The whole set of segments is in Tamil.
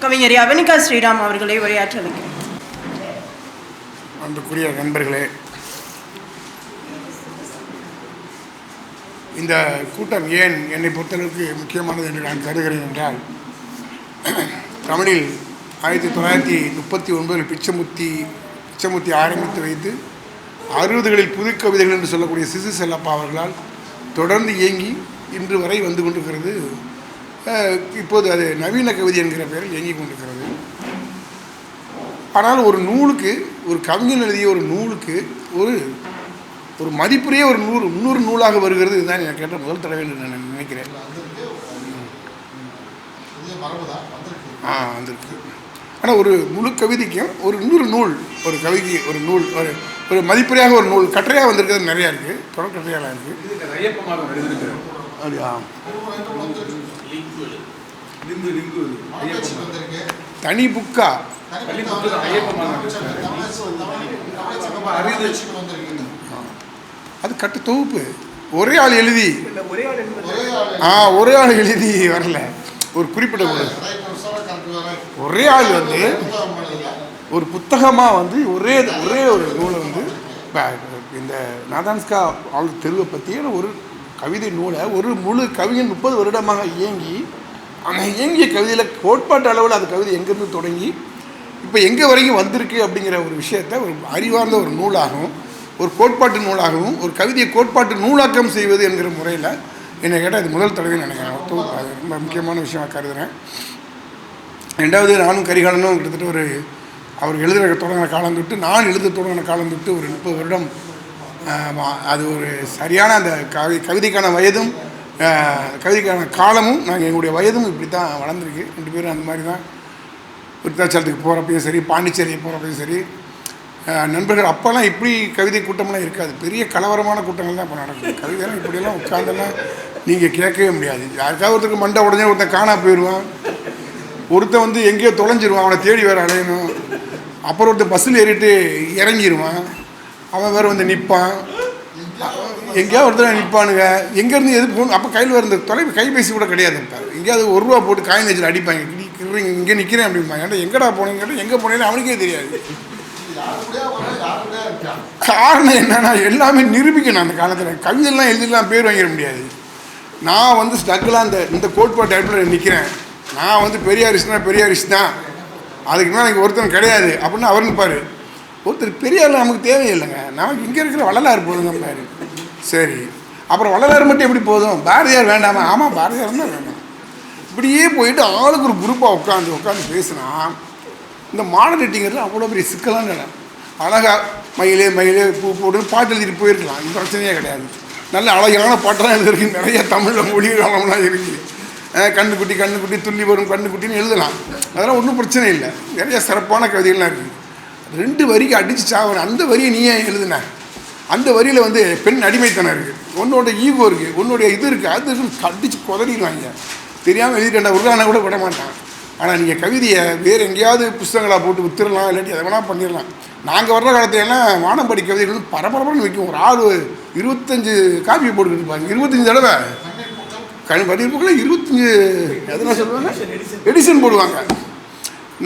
கவிஞர் அவனிகா ஸ்ரீராம் அவர்களை உரையாற்ற அழைக்கிறேன் அன்புக்குரிய நண்பர்களே இந்த கூட்டம் ஏன் என்னை பொறுத்தளவுக்கு முக்கியமானது என்று நான் கருதுகிறேன் என்றால் தமிழில் ஆயிரத்தி தொள்ளாயிரத்தி முப்பத்தி ஒன்பதில் பிச்சமுத்தி பிச்சமுத்தி ஆரம்பித்து வைத்து அறுபதுகளில் புது கவிதைகள் என்று சொல்லக்கூடிய சிசு செல்லப்பா அவர்களால் தொடர்ந்து இயங்கி இன்று வரை வந்து கொண்டிருக்கிறது இப்போது அது நவீன கவிதை என்கிற பெயரில் இயங்கிக் கொண்டிருக்கிறது. ஆனால் ஒரு நூலுக்கு ஒரு கவிஞன் எழுதிய ஒரு நூலுக்கு ஒரு ஒரு மதிப்புரிய ஒரு நூல் இன்னொரு நூலாக வருகிறது இதுதான் எனக்கு கேட்ட முதல் தடவை என்று நான் நினைக்கிறேன். ஆ வந்திருக்கு. ஆனால் ஒரு முழு கவிதைக்கும் ஒரு இன்னொரு நூல் ஒரு கவிதை ஒரு நூல் ஒரு ஒரு மதிப்புரையாக ஒரு நூல் கட்டுரையாக வந்திருக்கிறது நிறையா இருக்குது தொடர் கட்டுரையாக இருக்குது அப்படியா? Link link. தனி புக்கா? அது கட்டு தொகுப்பு. ஒரே ஆள் எழுதி. ஆ ஒரே ஆள் எழுதி வரல. ஒரு குறிப்பிட்ட ஒரு ஒரே ஆள் வந்து ஒரு புத்தகமாக வந்து ஒரே ஒரே ஒரு நூலை வந்து இந்த நாதான்ஸ்கா ஆள் தெருவை பற்றிய ஒரு கவிதை நூலை ஒரு முழு கவிஞன் முப்பது வருடமாக இயங்கி ஆனால் இயங்கிய கவிதையில் கோட்பாட்டு அளவில் அந்த கவிதை எங்கேருந்து தொடங்கி இப்போ எங்கே வரைக்கும் வந்திருக்கு அப்படிங்கிற ஒரு விஷயத்தை ஒரு அறிவார்ந்த ஒரு நூலாகவும் ஒரு கோட்பாட்டு நூலாகவும் ஒரு கவிதையை கோட்பாட்டு நூலாக்கம் செய்வது என்கிற முறையில் என்னை கேட்டால் இது முதல் தடவை நினைக்கிறேன். அது ரொம்ப முக்கியமான விஷயமாக கருதுகிறேன் ரெண்டாவது நானும் கரிகாலனும் கிட்டத்தட்ட ஒரு அவர் எழுதுகிற தொடங்கின காலம் தொட்டு நான் எழுத தொடங்கின காலம் தொட்டு ஒரு முப்பது வருடம் அது ஒரு சரியான அந்த கவி கவிதைக்கான வயதும் கவிதைக்கான காலமும் நாங்கள் எங்களுடைய வயதும் இப்படி தான் வளர்ந்துருக்கு. ரெண்டு பேரும் அந்த மாதிரி தான் விருத்தாச்சலத்துக்கு போகிறப்பையும் சரி பாண்டிச்சேரி போகிறப்பையும் சரி நண்பர்கள் அப்போல்லாம் இப்படி கவிதை கூட்டம்லாம் இருக்காது. பெரிய கலவரமான கூட்டங்கள் தான் இப்போ நடக்கும் கவிதைலாம் இப்படியெல்லாம் உட்காந்தெல்லாம் நீங்கள் கேட்கவே முடியாது. யாருக்காவது ஒருத்தருக்கு மண்டை உடனே ஒருத்தன் காணா போயிடுவான். ஒருத்தன் வந்து எங்கேயோ தொலைஞ்சிருவான் அவனை தேடி வேறு அலையணும். அப்புறம் ஒருத்தன் பஸ்ஸில் ஏறிட்டு இறங்கிடுவான் அவன் வேறு வந்து நிற்பான் எங்கேயாவது ஒருத்தர் நிற்பானுங்க. எங்கேருந்து எது போகணும் அப்போ கையில் வர தொலைவு கைபேசி கூட கிடையாது இப்போ எங்கேயாவது ஒரு ரூபா போட்டு காயின் வச்சு அடிப்பாங்க. கிடுறீங்க இங்கே நிற்கிறேன் அப்படிம்பாங்க. ஏன்னா எங்கடா போனேன்னு கேட்டால் எங்கே போனேன்னு அவனுக்கே தெரியாது. காரணம் என்னன்னா எல்லாமே நிரூபிக்கணும் அந்த காலத்தில். கவிதைலாம் எழுதிலாம் பேர் வாங்கிட முடியாது. நான் வந்து ஸ்ட்ரகிளாக அந்த இந்த கோட்பாட்டு அடிப்படையில் நிற்கிறேன் நான் வந்து பெரியாரிஸ்னா பெரியாரிஸ் தான் அதுக்கு மேலே எனக்கு ஒருத்தன் கிடையாது. அப்படின்னு அவர் நிற்பார் ஒருத்தர் பெரியார் நமக்கு தேவையில்லைங்க நமக்கு இங்கே இருக்கிற வள்ளலார் போதுங்கம்பாரு சரி. அப்புறம் வள்ளலார் மட்டும் எப்படி போதும்? பாரதியார் வேண்டாமா? ஆமாம் பாரதியார் தான் வேண்டாம் இப்படியே போயிட்டு ஆளுக்கு ஒரு குரூப்பாக உட்காந்து உட்காந்து பேசினா இந்த மாடல் மாடரேட்டிங்கிறது அவ்வளோ பெரிய சிக்கலான இடம். அழகாக மயிலே மயிலே பூ போட்டு பாட்டு எழுதிட்டு போயிருக்கலாம். இந்த பிரச்சனையே கிடையாது. நல்ல அழகான பாட்டெல்லாம் எழுதிருக்கு நிறைய தமிழில் மொழி காலம்லாம் இருக்குது கண்ணுக்குட்டி கண்ணுக்குட்டி துள்ளி வரும் கண்ணுக்குட்டின்னு எழுதலாம். அதெல்லாம் ஒன்றும் பிரச்சனை இல்லை. நிறைய சிறப்பான கவிதைகள்லாம் இருக்குது ரெண்டு வரிக்கு அடித்து சாவணும் அந்த வரியை நீ ஏன் எழுதுன? அந்த வரியில் வந்து பெண் அடிமைத்தனம் இருக்குது உன்னோட ஈகோ இருக்குது உன்னுடைய இது இருக்குது அது இருக்குன்னு அடித்து குதறிடுவாங்க. தெரியாமல் எழுதிட்டேன் உருளான கூட விட மாட்டான். ஆனால் நீங்கள் கவிதையை வேறு எங்கேயாவது புஸ்தகங்களாக போட்டு வித்துடலாம் இல்லாட்டி அதை வேணால் பண்ணிடலாம் நாங்கள் வர்ற காலத்துல எல்லாம் வானம்படி கவிதைகள் வந்து பரபரப்புன்னு விற்கும் ஒரு ஆள் இருபத்தஞ்சு காப்பி போட்டுக்கிட்டு பாருங்க இருபத்தஞ்சு தடவை. கண் படிப்புக்குள்ளே இருபத்தஞ்சு எதனா சொல்லுவாங்க? எடிஷன் போடுவாங்க.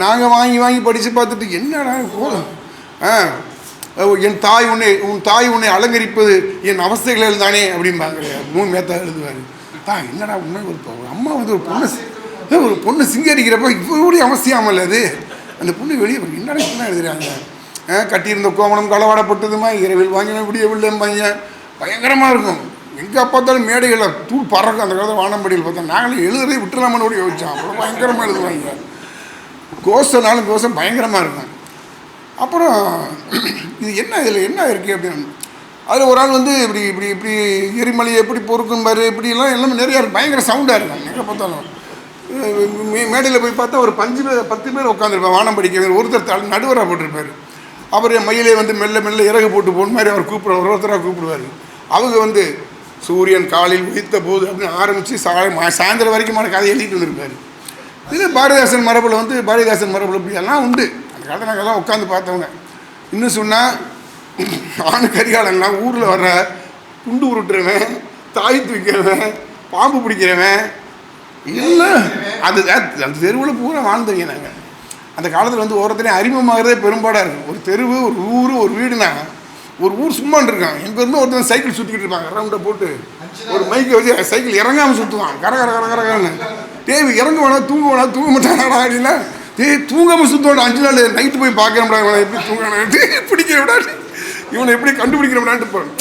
நாங்கள் வாங்கி வாங்கி படித்து பார்த்துட்டு என்னடா போதும்? ஆ என் தாய் உன்னை உன் தாய் உன்னை அலங்கரிப்பது என் அவஸ்தைகளில் தானே அப்படிம்பாங்க. மூணு மேத்தா எழுதுவார். தான் என்னடா உண்மை ஒரு அம்மா வந்து ஒரு பொண்ணு ஒரு பொண்ணு சிங்கரிக்கிறப்ப இவருடைய அவசியமாமல் அது? அந்த பொண்ணு வெளியே என்னடா என்ன எழுதுறாங்க? கட்டியிருந்த கோமணம் களவாடப்பட்டதுமா? இரவில் வாங்கின விடியவில்லை பையன் பயங்கரமாக இருக்கும். எங்கே பார்த்தாலும் மேடைகளில் தூள் பறக்கும். அந்த காலத்தில் வானம்படியில் பார்த்தா நாங்களே எழுதுறதே விட்டுலாமன்னு கூட யோசிச்சோம். அவ்வளோ பயங்கரமாக எழுதுவாங்க. கோஷம்னாலும் கோஷம் பயங்கரமாக இருக்கும். அப்புறம் இது என்ன இதில் என்ன இருக்குது அப்படின்னு. அதில் ஒரு ஆள் வந்து இப்படி இப்படி இப்படி எரிமலை எப்படி பொறுக்கும் பாரு இப்படிலாம் எல்லாமே நிறையா இருக்கும் பயங்கர சவுண்டாக இருக்கும். எங்கே பார்த்தாலும். மே மேடையில் போய் பார்த்தா ஒரு பஞ்சு பேர் பத்து பேர் உட்காந்துருப்பார் வானம் படிக்க ஒருத்தர் தலை நடுவராக போட்டிருப்பார். அவர் மயிலே வந்து மெல்ல மெல்ல இறகு போட்டு போன மாதிரி அவர் கூப்பிடுவார். ஒரு ஒருத்தராக கூப்பிடுவார். அவங்க வந்து சூரியன் காலில் உதித்த போது அப்படின்னு ஆரம்பித்து சா மா- சாயந்தரம் வரைக்குமான கதை எழுதிட்டு வந்திருப்பார். இது பாரதிதாசன் மரபில் வந்து பாரதிதாசன் மரபில் இப்படி எல்லாம் உண்டு. அந்த காலத்தில் நாங்கள் எல்லாம் உட்காந்து பார்த்தவங்க. இன்னும் சொன்னால் ஆணு கரிகாலன்லாம் ஊரில் வர்ற குண்டு உருட்டுறவன் தாய் தூக்கிறவன் பாம்பு பிடிக்கிறவன். இல்லை அது அந்த தெருவில் பூரா வாழ்ந்தவங்க நாங்கள் அந்த காலத்தில் வந்து ஓரத்துலேயும் அறிமுகமாகிறதே பெரும்பாடாக இருக்கும். ஒரு தெருவு ஒரு ஊர் ஒரு வீடுனா ஒரு ஊர் சும்மா இருக்கான் எங்கே இருந்து ஒருத்தன் சைக்கிள் சுற்றிக்கிட்டு இருப்பாங்க ரவுண்டை போட்டு ஒரு மைக்கை வச்சு சைக்கிள் இறங்காமல் சுற்றுவான் கர கர கர கரகரன்னு தேவி இறங்க வேணா தூங்க வேணா தூங்க மாட்டானா அப்படின்னா டேய் தூங்காமல் சுத்தோட அஞ்சு நாள் நைட்டு போய் பார்க்குறோம்டா இவனை எப்படி தூங்கினான்ட்டு பிடிக்க விடா இவனை எப்படி கண்டுபிடிக்கிற விடான்ட்டு போகிறான்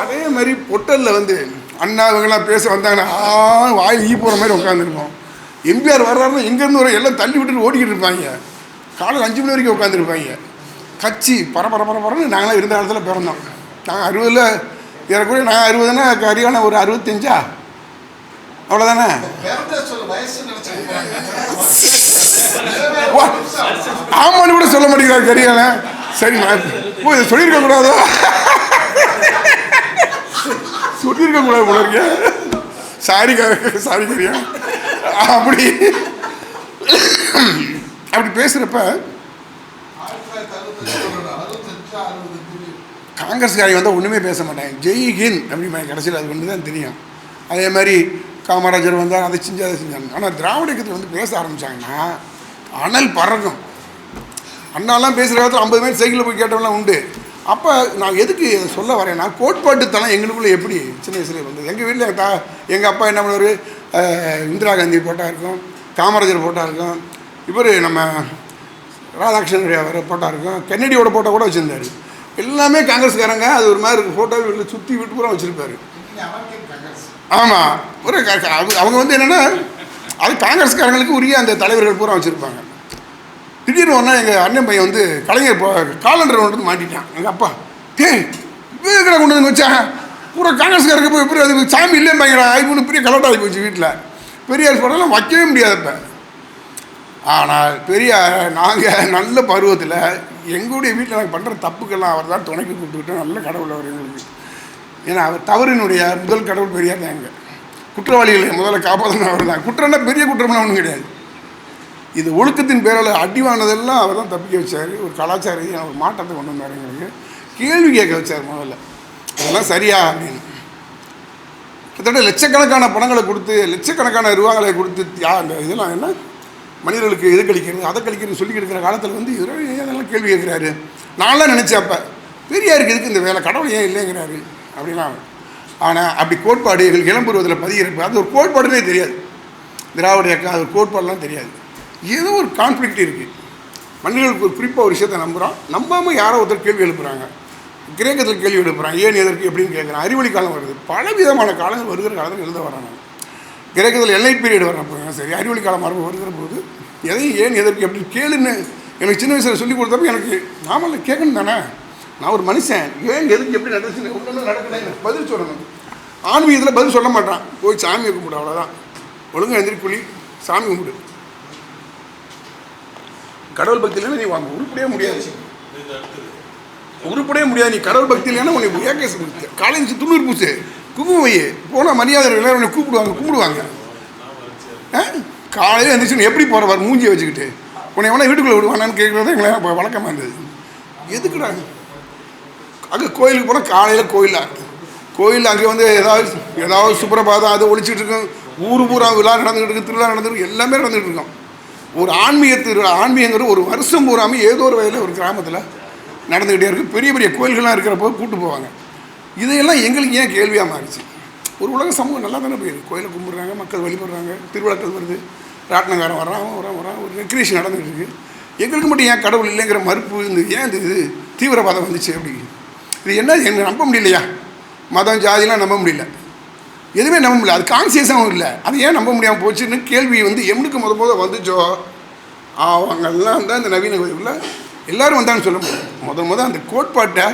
அதே மாதிரி பொட்டலில் வந்து அண்ணா இவங்கெல்லாம் பேச வந்தாங்கன்னா ஆ வாயில் ஈ போகிற மாதிரி உட்காந்துருப்போம் எம்ஜிஆர் வர்றாருன்னா எங்கேருந்து வர எல்லாம் தள்ளி விட்டுட்டு ஓடிக்கிட்டு இருப்பாங்க. காலையில் அஞ்சு மணி வரைக்கும் உட்காந்துருப்பாங்க கட்சி பர பர நாங்களாம் இருந்த இடத்துல பிறந்தோம். நாங்கள் அறுபதில் ஏறக்குறைய நான் அறுபதுன்னா கரியான ஒரு அறுபத்தஞ்சா? அவ்வளோதானே ஆமான்னு கூட சொல்ல மாட்டேங்கிறார் தெரியல சரி ஓ இதை சொல்லியிருக்க கூடாதோ? சொல்லியிருக்க கூடாது போல சாரி சாரி கரியா. அப்படி அப்படி பேசுகிறப்ப காங்கிரஸ்காரி வந்து ஒன்றுமே பேச மாட்டேன் ஜெய் ஹிந்த் அப்படின்னு கடைசியில் அது ஒன்று தான் தெரியும். அதே மாதிரி காமராஜர் வந்தால் அதை செஞ்சு அதை செஞ்சாங்க ஆனால் திராவிட இயக்கத்தில் வந்து பேச ஆரம்பித்தாங்கன்னா அனல் பறக்கும். அண்ணாலாம் பேசுகிற காலத்தில் ஐம்பது மணி சைக்கிளில் போய் கேட்டவெல்லாம் உண்டு. அப்போ நான் எதுக்கு சொல்ல வரேன்னா கோட்பாட்டு எங்களுக்குள்ளே எப்படி சின்ன வயசுலேயே வந்தது? எங்கள் வீட்டில் எங்கள் தா எங்கள் அப்பா என்ன பண்ணுவார்? இந்திரா காந்தி போட்டா இருக்கும் காமராஜர் போட்டா இருக்கும் இவர் நம்ம ராதாகிருஷ்ணனுடைய அவர் போட்டா இருக்கும் கென்னடியோட போட்டோ கூட வச்சுருந்தாரு. எல்லாமே காங்கிரஸ்காரங்க. அது ஒரு மாதிரி ஃபோட்டோ வீட்டில் சுற்றி வீட்டு பூரா வச்சுருப்பாரு. ஆமாம் ஒரு அவங்க- அவங்க வந்து என்னென்னா அது காங்கிரஸ்காரங்களுக்கு உரிய அந்த தலைவர்கள் பூரா வச்சுருப்பாங்க. திடீர்னு ஒன்றா எங்கள் அண்ணன் பையன் வந்து கலைஞர் போ காலண்டர் கொண்டு வந்து மாட்டிட்டான். எங்கள் அப்பா ஏ விவேகரை கொண்டு வந்து வச்சா பூரா காங்கிரஸ்காரருக்கு போய் எப்படி அது சாமி இல்லையே பயங்கர ஆய்வுன்னு பெரிய கலட்டாகி போச்சு வீட்டில் பெரியார் படம்லாம் வைக்கவே முடியாது இப்போ. ஆனால் பெரியார் நாங்கள் நல்ல பருவத்தில் எங்களுடைய வீட்டில் நாங்கள் பண்ணுற தப்புக்கெல்லாம் அவர் தான் துணைக்கு கூப்பிட்டுக்கிட்டோம். நல்ல கடவுள் அவர் எங்களுக்கு. ஏன்னா அவர் தவறினுடைய முதல் கடவுள் பெரியார் தான் எங்கள் குற்றவாளிகளை முதல்ல காப்பாற்றின அவர் தான் குற்றம்னா பெரிய குற்றம்லாம் ஒன்றும் கிடையாது. இது ஒழுக்கத்தின் பேரில் அடிவானதெல்லாம் அவர் தான் தப்பிக்க வச்சார். ஒரு கலாச்சார ரீதியான ஒரு மாற்றத்தை கொண்டு வந்தார் எங்களுக்கு. கேள்வி கேட்க வச்சார் முதல்ல. அதெல்லாம் சரியா? அப்படின்னு. கிட்டத்தட்ட லட்சக்கணக்கான பணங்களை கொடுத்து லட்சக்கணக்கான ரூபாங்களை கொடுத்து யா அந்த இதெல்லாம் என்ன? மனிதர்களுக்கு இது கழிக்கிறது அதை கழிக்கிறது சொல்லி இருக்கிற காலத்தில் வந்து இதெல்லாம் அதெல்லாம் கேள்வி கேட்குறாரு. நான்லாம் நினச்சப்ப அப்போ பெரியாருக்கு எதுக்கு இந்த வேலை? கடவுள் ஏன் இல்லைங்கிறாரு? அப்படிலாம் ஆனால் அப்படி கோட்பாடு எங்களுக்கு இளம்பருவத்தில் பதிகிறப்ப அது ஒரு கோட்பாடுனே தெரியாது. திராவிட இயக்கம் அது ஒரு கோட்பாடெலாம் தெரியாது. ஏதோ ஒரு கான்ஃப்ளிக்ட் இருக்குது மனிதர்களுக்கு ஒரு குறிப்பாக ஒரு விஷயத்தை நம்புகிறோம் நம்பாமல் யாரோ ஒருத்தர் கேள்வி எழுப்புறாங்க. கிரேக்கத்தில் கேள்வி எழுப்புகிறான் ஏன் எதற்கு எப்படின்னு கேட்குறான் அறிவொளி காலம் வருது. பல விதமான காலங்கள் வருகிற காலத்தில் எழுத வராங்க கிரேக்கத்தில் எல்லைட் பீரியட் வர்றப்போ சரி அறிவொளி காலம் மரபு வருகிற போது எதையும் ஏன் எதற்கு எப்படி கேளுன்னு எனக்கு சின்ன வயசில் சொல்லி கொடுத்தப்ப எனக்கு நாமல்ல கேட்கணும் தானே? நான் ஒரு மனுஷன். ஏன் எதுக்கு எப்படி நடந்துச்சு ஒன்றும் நடக்கல. எனக்கு பதில் சொல்லணும். ஆன்மீகத்தில் பதில் சொல்ல மாட்டான். போய் சாமியை கும்பிடு அவ்வளோதான் ஒழுங்காக எந்திரி குழி சாமி கும்பிடு. கடவுள் பக்தியில் நீ வாங்க உருப்படியே முடியாது. உருப்படியே முடியாது. நீ கடவுள் பக்தி இல்லைன்னா உனக்கு ஏகேஸ் காலேஜ் துண்ணூறு பூசு குங்குமம் வை. போனால் மரியாதை எல்லாரும் உன்னை கூப்பிடுவாங்க கும்பிடுவாங்க. காலையில் எழுந்திரிச்சு எப்படி போகிறவர் மூஞ்சியை வச்சுக்கிட்டு. உன்னை எவனா வீட்டுக்குள்ளே விடுவானான்னு கேட்குறது எங்களை அப்போ வழக்கமாக இருந்தது. எதுக்குடா அங்கே கோயிலுக்கு போனால் காலையில் கோயிலில் கோயில் அங்கே வந்து ஏதாவது ஏதாவது சுப்பிரபாதம் அது ஒழிச்சிட்டு இருக்கும். ஊர் பூரா விழா நடந்துகிட்டு இருக்கு திருவிழா நடந்துட்டு எல்லாமே நடந்துகிட்டு இருக்கோம். ஒரு ஆன்மீக திருவிழா ஆன்மீகங்கிறது ஒரு வருஷம் பூராமல் ஏதோ ஒரு வயதில் ஒரு கிராமத்தில் நடந்துக்கிட்டே இருக்குது பெரிய பெரிய கோயில்கள்லாம் இருக்கிறப்போ கூட்டு போவாங்க. இதையெல்லாம் எங்களுக்கு ஏன் கேள்வியாக மாறிச்சு? ஒரு உலக சமூகம் நல்லா தானே போயிருக்கு. கோயிலை கும்பிட்றாங்க மக்கள் வழிபடுறாங்க திருவிழாக்கள் வருது ராட்டினக்காரன் வர்றான் வரான் வரான் ஒரு ரெக்ரியேஷன் நடந்துகிட்டு இருக்கு. எங்களுக்கு மட்டும் ஏன் கடவுள் இல்லைங்கிற மறுப்பு இந்த ஏன் இந்த இது தீவிரவாதம் வந்துச்சு அப்படி இது என்ன? என்ன நம்ப முடியலையா? மதம் ஜாதிலாம் நம்ப முடியல. எதுவுமே நம்ப முடியல. அது கான்சியஸாகவும் இல்லை. அது ஏன் நம்ப முடியாமல் போச்சுன்னு கேள்வி வந்து எம்னுக்கு முத முத வந்துச்சோ? அவங்கெல்லாம் தான் இந்த நவீன உலகில் எல்லாரும் வந்தான்னு சொல்ல முடியும். முத முத அந்த கோட்பாட்டை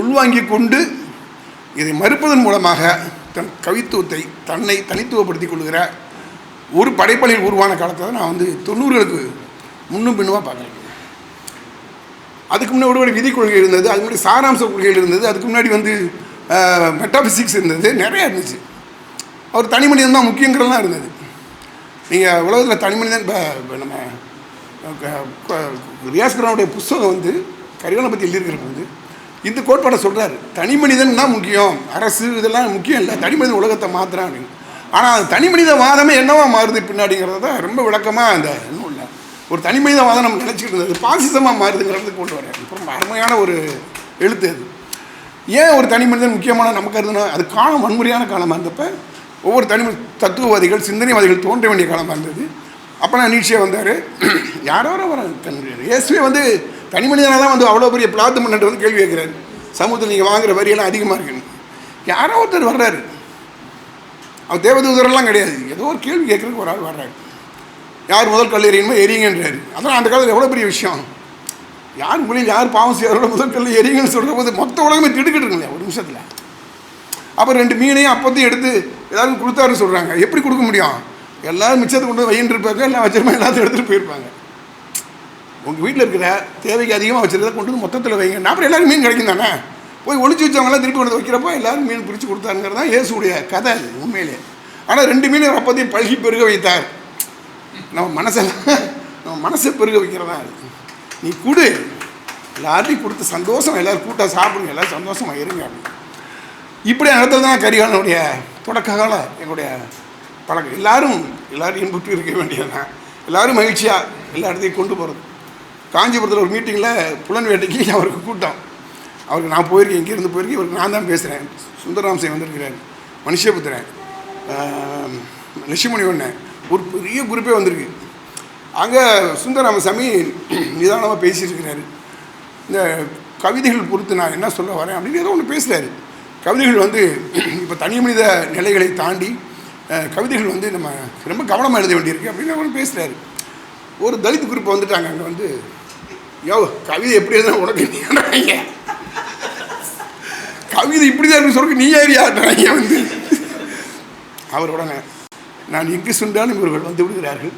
உள்வாங்கி கொண்டு இதை மறுப்பதன் மூலமாக தன் கவித்துவத்தை தன்னை தனித்துவப்படுத்தி கொள்கிற ஒரு படைப்பாளியில் உருவான காலத்தை தான் நான் வந்து தொண்ணூறுகளுக்கு முன்னும் பின்னுமாக பார்க்குறேன். அதுக்கு முன்னாடி ஒரு விதி கொள்கை இருந்தது அதுக்கு முன்னாடி சாராம்ச கொள்கைகள் இருந்தது அதுக்கு முன்னாடி வந்து மெட்டாபிசிக்ஸ் இருந்தது நிறையா இருந்துச்சு. அவர் தனி மனிதன் தான் முக்கியங்கிறதெல்லாம் இருந்தது. நீங்கள் உலகத்தில் தனி மனிதன் இப்போ இப்போ நம்ம ரியாஸ்கரனுடைய ரியாஸ் புஸ்தகம் வந்து கரிகாலம் பற்றி எழுதியிருக்கிறப்ப வந்து இந்த கோட்பாடை சொல்கிறாரு தனி மனிதன் தான் முக்கியம். அரசு இதெல்லாம் முக்கியம் இல்லை. தனி மனிதன் உலகத்தை மாத்திரம் அப்படின்னு. ஆனால் அது தனி மனித வாதமே என்னவா மாறுது பின்னாடிங்கிறத தான் ரொம்ப விளக்கமாக அந்த இன்னும் இல்லை. ஒரு தனி மனித வாதம் நம்ம நினச்சிக்கிட்டு இருந்தது. பாசிசமாக மாறுதுங்கிறது கொண்டு வரேன் ரொம்ப அருமையான ஒரு எழுத்து அது. ஏன் ஒரு தனி மனிதன் முக்கியமான நமக்கு கருதுனா அது காலம் வன்முறையான காலமாக இருந்தப்போ ஒவ்வொரு தனி தத்துவவாதிகள் சிந்தனைவாதிகள் தோன்ற வேண்டிய காலமாக இருந்தது அப்போ நான் நீட்சியாக வந்தார். யாரோ வர இயேசுவே வந்து தனி மனிதனாக தான் வந்து அவ்வளோ பெரிய பிளாத்து மன்னட்டு வந்து கேள்வி கேட்குறாரு. சமூகத்தில் நீங்கள் வாங்குற வரியெல்லாம் அதிகமாக இருக்குன்னு. யாரோ ஒருத்தர் வர்றாரு. அவர் தேவதூதரெல்லாம் கிடையாது. ஏதோ ஒரு கேள்வி கேட்குறதுக்கு ஒரு ஆள் வர்றாரு. யார் முதல் கல் எறியணுமோ எரியுங்கன்றாரு. அதெல்லாம் அந்த காலத்தில் எவ்வளோ பெரிய விஷயம். யார் மொழியில் யார் பாவம் செய்யாரோட முதல் கல் எரியுங்கன்னு சொல்கிற போது மொத்த உலகமே திடுக்கிட்டு இருக்குங்களே ஒரு நிமிஷத்தில். அப்போ ரெண்டு மீனையும் அப்பத்தையும் எடுத்து எல்லாரும் கொடுத்தாருன்னு சொல்கிறாங்க எப்படி கொடுக்க முடியும்? எல்லாரும் மிச்சத்தை கொண்டு வந்து வையின்னு இருப்பாங்க எல்லாம் வச்சிருமா எல்லாத்தையும் எடுத்துகிட்டு போயிருப்பாங்க. உங்கள் வீட்டில் இருக்கிற தேவைக்கு அதிகமாக வச்சுருந்தா கொண்டு வந்து மொத்தத்தில் வைங்க. நான் அப்புறம் எல்லாரும் மீன் கிடைக்கும் தானே? போய் ஒழிச்சு வச்சவங்களாம் திருப்பி கொண்டு வந்து வைக்கிறப்போ எல்லாரும் மீன் பிடிச்சி கொடுத்தாருங்கிறது தான் இயேசுடைய கதை அது உண்மையிலே. ஆனால் ரெண்டு மீன் அப்பத்தையும் பழகி பெருக வைத்தார். நம்ம மனசெல்லாம் நம்ம மனசை பெருக வைக்கிறதா அது. நீ கொடு. எல்லாத்தையும் கொடுத்து சந்தோஷம் எல்லோரும் கூட்டம் சாப்பிடுங்க எல்லோரும் சந்தோஷமாக இருங்க அப்படின்னு. இப்படி நடந்தது தான் கரிகாலனுடைய தொடக்க கால எங்களுடைய பழக்கம். எல்லாரும் எல்லாரும் இன்புற்று இருக்க வேண்டியதுதான் எல்லாரும் மகிழ்ச்சியாக எல்லா இடத்தையும் கொண்டு போகிறது காஞ்சிபுரத்தில் ஒரு மீட்டிங்கில் புலன் வேட்டைக்கு அவருக்கு கூட்டம். அவருக்கு நான் போயிருக்கேன் இங்கேருந்து போயிருக்கேன் இவருக்கு நான் தான் பேசுகிறேன் சுந்தரராம் சிங் வந்திருக்கிறேன் மனுஷபுத்திரன் லட்சுமணி ஒன்று ஒரு பெரிய குரூப்பே வந்திருக்கு. அங்கே சுந்தரராமசாமி நிதானமாக பேசிட்டு இருக்கிறாரு இந்த கவிதைகள் பொறுத்து நான் என்ன சொல்ல வரேன் அப்படின்னு ஏதோ ஒன்று பேசுகிறாரு கவிதைகள் வந்து இப்போ தனி மனித நிலைகளை தாண்டி கவிதைகள் வந்து நம்ம ரொம்ப கவனமாக எழுத வேண்டியிருக்கு அப்படின்னு அவரு பேசுகிறாரு ஒரு தலித் குரூப் வந்துட்டாங்க அங்கே வந்து யோ கவிதை எப்படி எழுதுனா உனக்கு நீங்க கவிதை இப்படி தான் சொல்லுங்க நீ ஏறியாடுறாங்க வந்து. அவர் உடனே நான் எங்கு சென்றாலும் இவர்கள் வந்து விடுகிறார்கள்.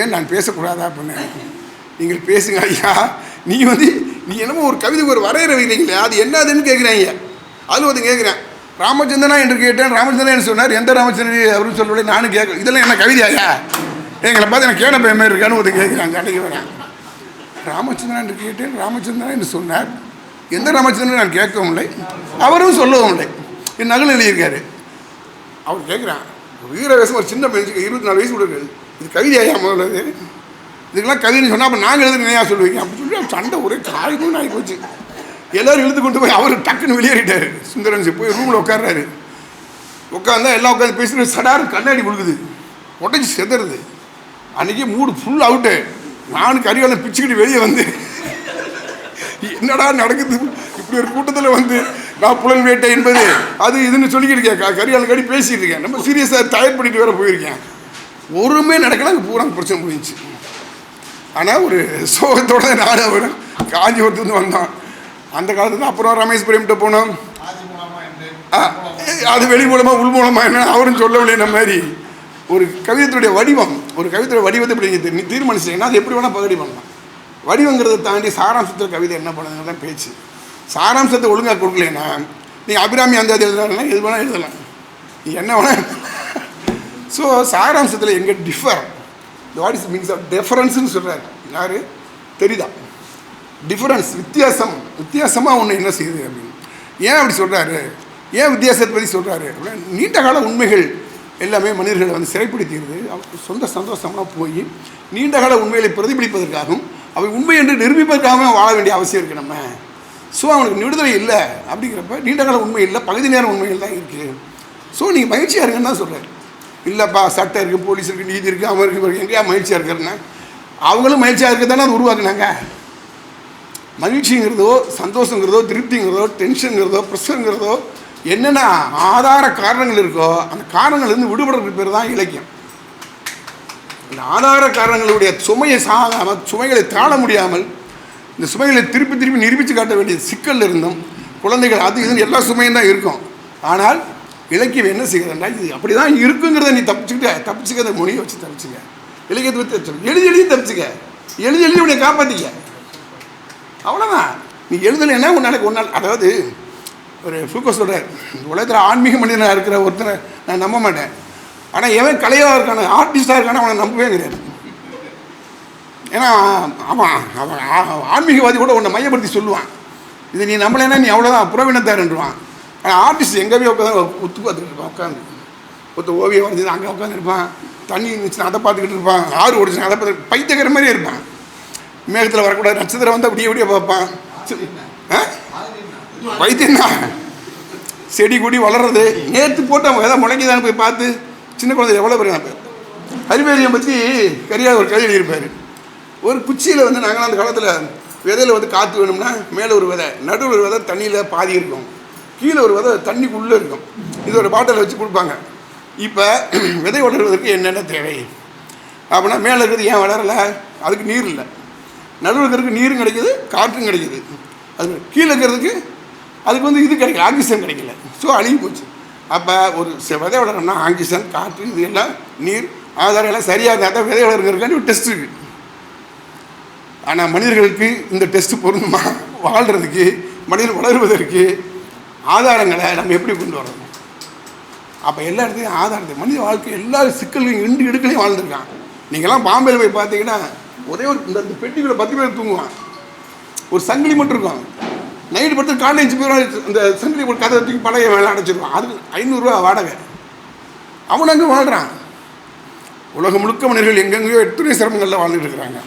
ஏன் நான் பேசக்கூடாதா அப்படின்னு. நீங்கள் பேசுங்க ஐயா. நீ வந்து நீ என்னமோ ஒரு கவிதை ஒரு வரையறை வைக்கிறீங்களே அது என்னதுன்னு கேட்குறாங்க அது வந்து கேட்குறேன் ராமச்சந்திரனா என்று கேட்டேன். ராமச்சந்திரன் என்று சொன்னார்? எந்த ராமச்சந்திரன் அப்படின்னு சொல்லவில்லை நானும் கேட்க இதெல்லாம் என்ன கவிதையா எங்களை பார்த்து எனக்கு கேன பையன் மாதிரி இருக்கான்னு பார்த்து கேட்குறாங்க கடைக்கு வரேன் ராமச்சந்திரன் என்று கேட்டேன். ராமச்சந்திரன் என்று சொன்னார். எந்த ராமச்சந்திரன் நான் கேட்கவும் இல்லை. அவரும் சொல்லவும் இல்லை. என் நகல் எழுதியிருக்காரு. அவர் கேட்குறான் வீர வயசு ஒரு சின்ன பையனுக்கு இருபத்தி நாலு வயசு கொடுக்குது இது கவிதை ஐயா முதல்ல இதுக்கெல்லாம் கவிதைன்னு சொன்னால் அப்போ நாங்கள் எழுதுன சொல்லுவீங்க? அப்படின்னு சொல்லி சண்டை ஒரே காய்க்கும் ஆகி போச்சு. எல்லோரும் இழுத்து கொண்டு போய் அவர் டக்குன்னு வெளியேறிட்டார். சுந்தரன் போய் ரூமில் உட்காடுறாரு உட்காந்தா எல்லாம் உட்காந்து பேசிட்டு சடாரு கண்ணாடி கொடுக்குது உடஞ்சி செதறது. அன்றைக்கி மூடு ஃபுல் அவுட்டு நானும் கரிகாலம் பிச்சுக்கிட்டு வெளியே வந்து என்னடா நடக்குது? இப்படி ஒரு கூட்டத்தில் வந்து நான் புலன் வேட்டை என்பது அது இதுன்னு சொல்லிக்கிட்டு இருக்கேன் கரிகாலம் கடி பேசிகிட்டு இருக்கேன். நம்ம சீரியஸாக தயார் பண்ணிட்டு வேற போயிருக்கேன். ஒருமே நடக்கல அங்கே பூரா பிரச்சனை முடிஞ்சிச்சு ஆனால் ஒரு சோகத்தோட நானும் அவரும் காஞ்சிபுரத்துலேருந்து வந்தான் அந்த காலத்துல அப்புறம் ரமேஷ் பிரேம்கிட்ட போனோம். அது வெளி மூலமாக உள் மூலமாக என்ன? அவரும் சொல்லவில்லை இந்த மாதிரி. ஒரு கவிதத்துடைய வடிவம் ஒரு கவிதையோட வடிவத்தை இப்படி நீங்க தீ- தீர்மானிச்சீங்கன்னா அது எப்படி வேணால் பகுதி பண்ணலாம். வடிவங்கிறத தாண்டி சாராம்சத்தில் கவிதை என்ன தான் பேச்சு. சாராம்சத்தை ஒழுங்காக கொடுக்கலன்னா நீங்கள் அபிராமி அந்த எழுதலாம் எது வேணால் எழுதலாம். நீ என்ன வேணால் ஸோ சாராம்சத்தில் எங்கே differ what is means of டிஃபரன்ஸ்னு சொல்கிறார் யார்? தெரியுதா? டிஃப்ரென்ஸ் வித்தியாசம் வித்தியாசமாக ஒன்று என்ன செய்யுது அப்படின்னு. ஏன் அப்படி சொல்கிறாரு ஏன் வித்தியாசத்தை பற்றி சொல்கிறாரு அப்படின்னா நீண்ட கால உண்மைகள் எல்லாமே மனிதர்களை வந்து சிறைப்படுத்திடுது சொந்த சந்தோஷமாக போய் நீண்ட கால உண்மைகளை பிரதிபலிப்பதற்காகவும் அவை உண்மை என்று நிரூபிப்பதற்காகவும் வாழ வேண்டிய அவசியம் இருக்குது நம்ம. ஸோ அவனுக்கு விடுதலை இல்லை அப்படிங்கிறப்ப நீண்ட கால உண்மை இல்லை பகுதி நேர உண்மைகள் தான் இருக்குது ஸோ நீங்கள் மகிழ்ச்சியாக இருங்கன்னு தான் சொல்கிறார் இல்லைப்பா சட்டம் இருக்குது போலீஸ் இருக்குது நீதி இருக்குது அவன் இருக்குது இருக்கு. எங்கேயா மகிழ்ச்சியாக இருக்கிறேன்னா அவங்களும் மகிழ்ச்சியாக இருக்க தானே அது உருவாக்குனாங்க. மகிழ்ச்சிங்கிறதோ சந்தோஷங்கிறதோ திருப்திங்கிறதோ டென்ஷனுங்கிறதோ ப்ரெஷருங்கிறதோ என்னென்ன ஆதார காரணங்கள் இருக்கோ அந்த காரணங்கள்லேருந்து விடுபடுறதுக்கு பேர் தான் இலக்கியம். இந்த ஆதார காரணங்களுடைய சுமையை சாகாமல் சுமைகளை தாழ முடியாமல் இந்த சுமைகளை திருப்பி திருப்பி நிரூபித்து காட்ட வேண்டிய சிக்கல் இருந்தும் குழந்தைகள் அது இதுன்னு எல்லா சுமையும் தான் இருக்கும். ஆனால் இலக்கியம் என்ன செய்கிறதுனா இது அப்படி தான் இருக்குங்கிறத நீ தப்பிச்சுக்கிட்ட தப்பிச்சுக்கிறத மொழியை வச்சு தப்பிச்சுக்க. இலக்கியத்தை வச்சு எழுதி எழுதி தப்பிச்சுக்க. எழுதி எழுதி உன்னை காப்பாற்றிக்க அவ்வளோதான் நீ எழுதலைன்னா ஒரு நாளைக்கு ஒரு நாள் அதாவது ஒரு ஃபுக்கோ சொல்கிறார் உலகத்தில் ஆன்மீக மனிதனாக இருக்கிற ஒருத்தரை நான் நம்ப மாட்டேன். ஆனால் எவன் கலையாக இருக்கான ஆர்டிஸ்டாக இருக்கான அவனை நம்பவே கிடையாது. ஏன்னா அவன் அவன் ஆ- ஆன்மீகவாதி கூட உன்னை மையப்படுத்தி சொல்லுவான். இது நீ நம்பலைன்னா நீ அவ்வளோதான் புறவினத்தாருன்றான் ஆனால் ஆர்டிஸ்ட் எங்கே போய் உட்காந்து ஒத்து பார்த்துக்கிட்டு உட்காந்து. ஒருத்த ஓவியம் வரைஞ்சது அங்கே உட்காந்துருப்பான். தண்ணி இருந்துச்சுன்னா அதை பார்த்துக்கிட்டு இருப்பான். ஆறு ஓடிச்சுன்னா அதை பார்த்து பைத்தியக்கிற மாதிரியே இருப்பான். மேகத்தில் வரக்கூடாது. நட்சத்திரம் வந்து அப்படியே அப்படியே பார்ப்பான். சரி. ஆ? தான் செடி கொடி வளர்றது. நேற்று போட்டு அவங்க எதாவது முளைக்கிதான் போய் பார்த்து சின்ன குழந்தை எவ்வளோ பெரிய அறிவேரியம் பற்றி கரியாக ஒரு கதை எழுதியிருப்பார். ஒரு குச்சியில் வந்து நாங்கள் அந்த காலத்தில் விதையில் வந்து காற்று வேணும்னா மேலே ஒரு விதை நடுவில் ஒரு விதை தண்ணியில் பாதி இருக்கும். கீழே ஒரு விதை தண்ணிக்குள்ளே இருக்கும். இதோட பாட்டில் வச்சு கொடுப்பாங்க. இப்போ விதை வளர்வதற்கு என்னென்ன தேவை? அப்படின்னா மேலே இருக்கிறது ஏன் வளரலை? அதுக்கு நீர் இல்லை. நடுவில் இருக்கிறதுக்கு நீரும் கிடைக்கிது காற்றும் கிடைக்கிது. அது கீழே இருக்கிறதுக்கு அதுக்கு வந்து இது கிடைக்கல ஆக்சிஜன் கிடைக்கல. ஸோ அழுகி போச்சு. அப்போ ஒரு செ- விதை வளரணும்னா ஆக்சிஜன் காற்று இது எல்லாம் நீர் ஆதாரம் எல்லாம் சரியாக இருந்தால் தான் விதை வளர்கிறதுக்காண்டி ஒரு டெஸ்ட் இருக்குது ஆனால் மனிதர்களுக்கு இந்த டெஸ்ட் பொருந்துமா? வாழ்கிறதுக்கு மனிதன் வளருவதற்கு ஆதாரங்களை நம்ம எப்படி கொண்டு வரணும்? அப்போ எல்லா இடத்துலையும் ஆதாரத்தை மனித வாழ்க்கை எல்லா சிக்கல்களையும் இண்டு இடுக்களையும் வாழ்ந்துருக்கான். நீங்கள்லாம் பாம்பேயில் போய் பார்த்தீங்கன்னா ஒரே ஒரு இந்த பெட்டிக்குள்ள பத்து பேர் தூங்குவான் ஒரு சங்கிலி மட்டும் இருக்கும். நைட்டு படுத்து காலையில் அஞ்சு பேர் இந்த சங்கிலி ஒரு கதை தூக்கி பழைய வேலை அடைச்சிருவான் அதுக்கு ஐநூறுரூவா வாடகை. அவன் அங்கே வாழ்கிறான் உலகம் முழுக்க மனிதர்கள் எங்கெங்கேயோ எத்தனை சிரமங்களில் வாழ்ந்துட்டு இருக்கிறாங்க.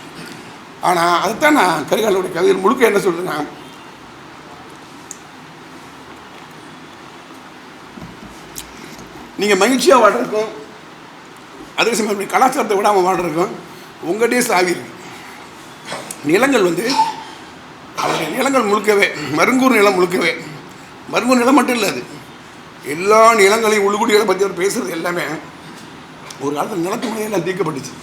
ஆனால் அதுதான் நான் கரிகாலனுடைய கவிதையில் முழுக்க என்ன சொல்கிறேன்னா நீங்கள் மகிழ்ச்சியாக வாழ்றதுக்கும் அதே சமயம் இப்படி கலாச்சாரத்தை விடாமல் வாழ்றதுக்கும் உங்கள்கிட்டயே சாவி இருக்கு. நிலங்கள் வந்து அவருடைய நிலங்கள் முழுக்கவே மருங்கூர் நிலம் முழுக்கவே. மருங்கூர் நிலம் மட்டும் இல்லை அது. எல்லா நிலங்களையும் உள்குடிகளை பற்றி அவர் பேசுகிறது எல்லாமே ஒரு காலத்தில் நிலத்து முறையெல்லாம் தீக்கப்பட்டுச்சு.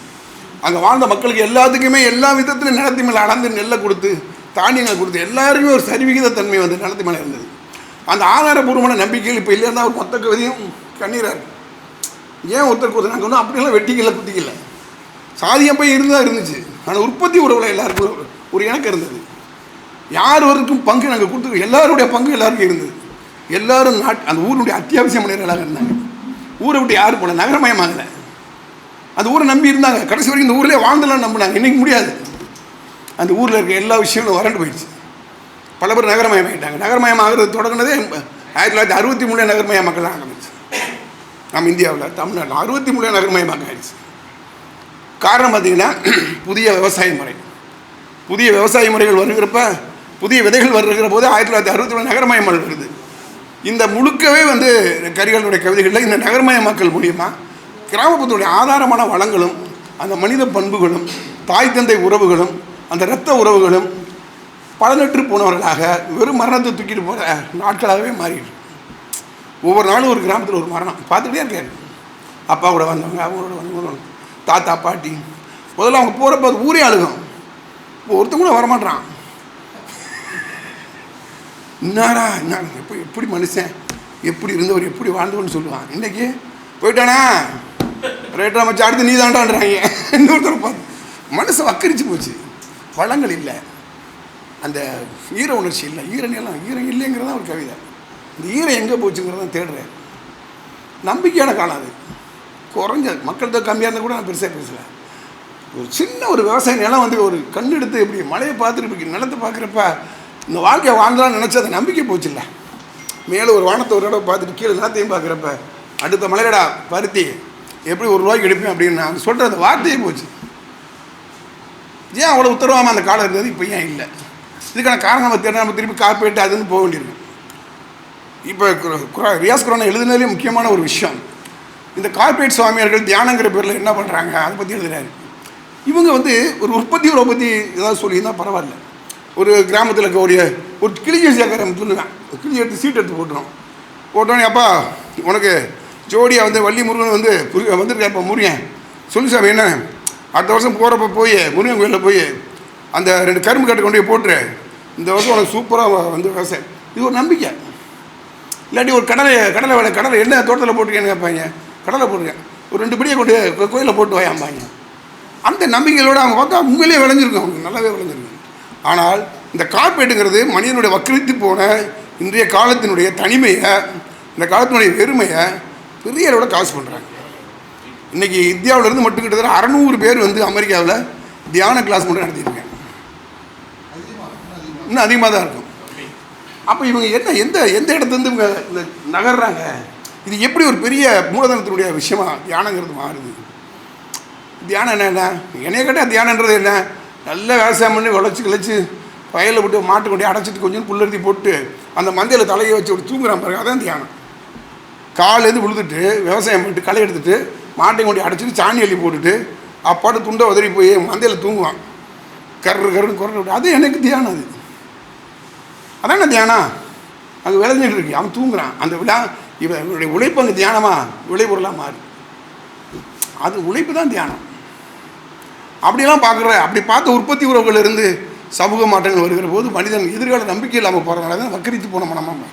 அங்கே வாழ்ந்த மக்களுக்கு எல்லாத்துக்குமே எல்லா விதத்திலும் நிலத்து மேலே அளந்து நெல்லை கொடுத்து தானியங்கள் கொடுத்து எல்லாருமே ஒரு சரிவிகித தன்மை வந்து நிலத்து மேலே இருந்தது. அந்த ஆதாரபூர்வமான நம்பிக்கைகள் இப்போ இல்லைன்னா ஒரு மொத்த கவிதையும் கண்ணீராக இருக்கும் ஏன் ஒருத்தருக்கு ஒருத்தர் நாங்கள் ஒன்றும் அப்படியெல்லாம் வெட்டிக்கல குத்திக்கல? சாதியம் போய் இருந்தால் இருந்துச்சு. ஆனால் உற்பத்தி உறவில் எல்லாருக்கும் ஒரு- ஒரு இணக்கம் இருந்தது. யார் ஒருக்கும் பங்கு நாங்கள் கொடுத்து எல்லாருடைய பங்கு எல்லாருக்கும் இருந்தது. எல்லாரும் நாட் அந்த ஊருடைய அத்தியாவசிய மனிதர்களாக இருந்தாங்க. ஊரை விட்டு யாரும் போல நகரமயமாகலை. அந்த ஊரை நம்பி இருந்தாங்க. கடைசி வரைக்கும் இந்த ஊர்லேயே வாழ்ந்தலாம் நம்பினாங்க. இன்றைக்கி முடியாது. அந்த ஊரில் இருக்க எல்லா விஷயங்களும் வறண்டு போயிடுச்சு. பல பேர் நகரமயமாகிட்டாங்க நகரமயமாகிறது தொடங்கினதே ஆயிரத்தி தொள்ளாயிரத்தி அறுபத்தி மூணு நகரமயமாக்கல் ஆரம்பிச்சு. நம்ம இந்தியாவில் தமிழ்நாட்டில் அறுபத்தி மூணு நகரமயமாக்க ஆயிடுச்சு. காரணம் பார்த்தீங்கன்னா புதிய விவசாய முறை. புதிய விவசாய முறைகள் வருகிறப்ப புதிய விதைகள் வருகிற போது ஆயிரத்தி தொள்ளாயிரத்தி அறுபத்தி ஒன்று நகரமயமாக்கல் வருது இந்த முழுக்கவே வந்து கரிகளுடைய கவிதைகளில் இந்த நகரமயமாக்கல் மூலியமாக கிராமப்புறத்துடைய ஆதாரமான வளங்களும் அந்த மனித பண்புகளும் தாய் தந்தை உறவுகளும் அந்த இரத்த உறவுகளும் பலனற்று போனவர்களாக வெறும் மரணத்தை தூக்கிட்டு போகிற நாட்களாகவே மாறிடுது ஒவ்வொரு நாளும் ஒரு கிராமத்தில் ஒரு மரணம். பார்த்துக்கிட்டே இருக்கேன். அப்பா கூட வந்தவங்க அவங்களோட வந்தவங்க. தாத்தா பாட்டி. முதல்ல அவங்க போகிறப்ப அது ஊரே அழுகும். இப்போ ஒருத்தன் கூட வரமாட்டான் என்னடா என்ன எப்போ எப்படி மனுஷன்? எப்படி இருந்தவர் எப்படி வாழ்ந்தவர்னு சொல்லுவான். இன்னைக்கு போயிட்டானா? ரைட்டா மச்சா அடுத்து நீ தாண்டான்றாங்க இன்னொருத்தர் பார்த்து மனசு வக்கரிச்சு போச்சு. வளங்கள் இல்லை. அந்த ஈர உணர்ச்சி இல்லை. ஈரன் எல்லாம் ஈரம் இல்லைங்கிறதான் ஒரு கவிதை. இந்த ஈரம் எங்கே போச்சுங்கிறதான் தேடுறேன். நம்பிக்கையான காலம் அது குறைஞ்ச மக்கள் தொகை கம்மியாக இருந்தால் கூட நான் பெருசாக பேசலை. ஒரு சின்ன ஒரு விவசாய நிலம் வந்து ஒரு கண் எடுத்து இப்படி மழையை பார்த்துட்டு இப்படி நிலத்தை பார்க்குறப்ப இந்த வாழ்க்கையை வாழ்ந்தான்னு நினச்சி அந்த நம்பிக்கை போச்சுல்ல. மேலே ஒரு வானத்தை ஒரு தடவை பார்த்துட்டு கீழே நிலத்தையும் பார்க்குறப்ப அடுத்த மலையடா பருத்தி எப்படி ஒரு ரூபாய்க்கு எடுப்பேன் அப்படின்னு நான் சொல்கிற அந்த வார்த்தையே போச்சு. ஏன் அவ்வளோ உத்தரவாமல் அந்த காலம் இருந்தது? இப்போ ஏன் இல்லை? இதுக்கான காரணம் நம்ம தெரியும் நம்ம திருப்பி காப்பீட்டு அதுன்னு போக வேண்டியிருக்கு. இப்போ ரியாஸ் குரானை எழுதுனதுலேயே முக்கியமான ஒரு விஷயம். இந்த கார்ப்பரேட் சுவாமியார்கள் தியானங்கிற பேரில் என்ன பண்ணுறாங்க அதை பற்றி எழுதுறாரு. இவங்க வந்து ஒரு உற்பத்தி உற்பத்தி ஏதாவது சொல்லியிருந்தா பரவாயில்ல. ஒரு கிராமத்தில் இருக்கக்கூடிய ஒரு கிளியை சேர்க்குறேன் சொல்லுவேன் ஒரு எடுத்து சீட் எடுத்து போட்டுரும் போட்டோன்னே அப்பா உனக்கு ஜோடியாக வந்து வள்ளி முருகன் வந்து புரு- வந்திருக்காப்பா முருகன். சொல்லு சார் என்ன? அடுத்த வருஷம் போகிறப்ப போய் முருகன் கோயிலில் போய் அந்த ரெண்டு கரும்பு கட்டை கொண்டு போய் போட்டுரு. இந்த வருஷம் உனக்கு சூப்பராக வந்து விவசாயம் இது ஒரு நம்பிக்கை. இல்லாட்டி ஒரு கடலை கடலை வேலை கடலை என்ன தோட்டத்தில் போட்டிருக்கேன்னு கேட்பாங்க கடலை போடுங்க. ஒரு ரெண்டு படியை கொண்டு கோயிலில் போட்டு வாயாம்பாங்க. அந்த நம்பிக்கையோடு அவங்க பார்த்தா உண்மையிலேயே விளைஞ்சிருக்கும். அவங்க நல்லாவே விளைஞ்சிருக்கும். ஆனால் இந்த கார்பரேட்டுங்கிறது மனிதனுடைய வக்கிரித்து போன இன்றைய காலத்தினுடைய தனிமையை இந்த காலத்தினுடைய வெறுமையை பெரிய அளவில் காசு பண்ணுறாங்க இன்றைக்கி இந்தியாவிலேருந்து மட்டும் கிட்டத்தட்ட அறநூறு பேர் வந்து அமெரிக்காவில் தியான கிளாஸ் மட்டும் நடத்தியிருக்காங்க. இன்னும் அதிகமாக இன்னும் அதிகமாக தான் இருக்கும். அப்போ இவங்க என்ன எந்த எந்த இடத்துலேருந்து இவங்க இந்த நகர்றாங்க? இது எப்படி ஒரு பெரிய மூலதனத்தினுடைய விஷயமா? தியானங்கிறது மாறுது. தியானம் என்ன என்னைய கேட்டால் தியானன்றது என்ன? நல்ல விவசாயம் பண்ணி உழைச்சி கிழச்சி வயலில் விட்டு மாட்டு கொண்டு அடைச்சிட்டு கொஞ்சம் புல்லறுத்தி போட்டு அந்த மந்தையில் தலையை வச்சு ஒரு தூங்குறான் பாருங்க அதான் தியானம். காலேருந்து விழுந்துட்டு விவசாயம் பண்ணிட்டு களை எடுத்துட்டு மாட்டை கொண்டு அடைச்சிட்டு சாணி அள்ளி போட்டுட்டு அப்பாட்டு துண்டை உதறி போய் மந்தையில் தூங்குவான். கர்ரு கருன்னு குரல் விட்டு. அது எனக்கு தியானம் அது. அதான தியானம்? அங்கே விளைஞ்சிட்டு இருக்கு. அவன் தூங்குறான். அந்த விழா இவனுடைய உழைப்பு அங்கே தியானமா? விளைபொருளாக மாறி. அது உழைப்பு தான் தியானம். அப்படியெல்லாம் பார்க்குற அப்படி பார்த்த உற்பத்தி உறவுகள் இருந்து சமூக மாற்றங்கள் வருகிற போது மனிதன் எதிர்கால நம்பிக்கை இல்லாமல் போகிறதுனால தான் வக்கரித்து போன மனமாக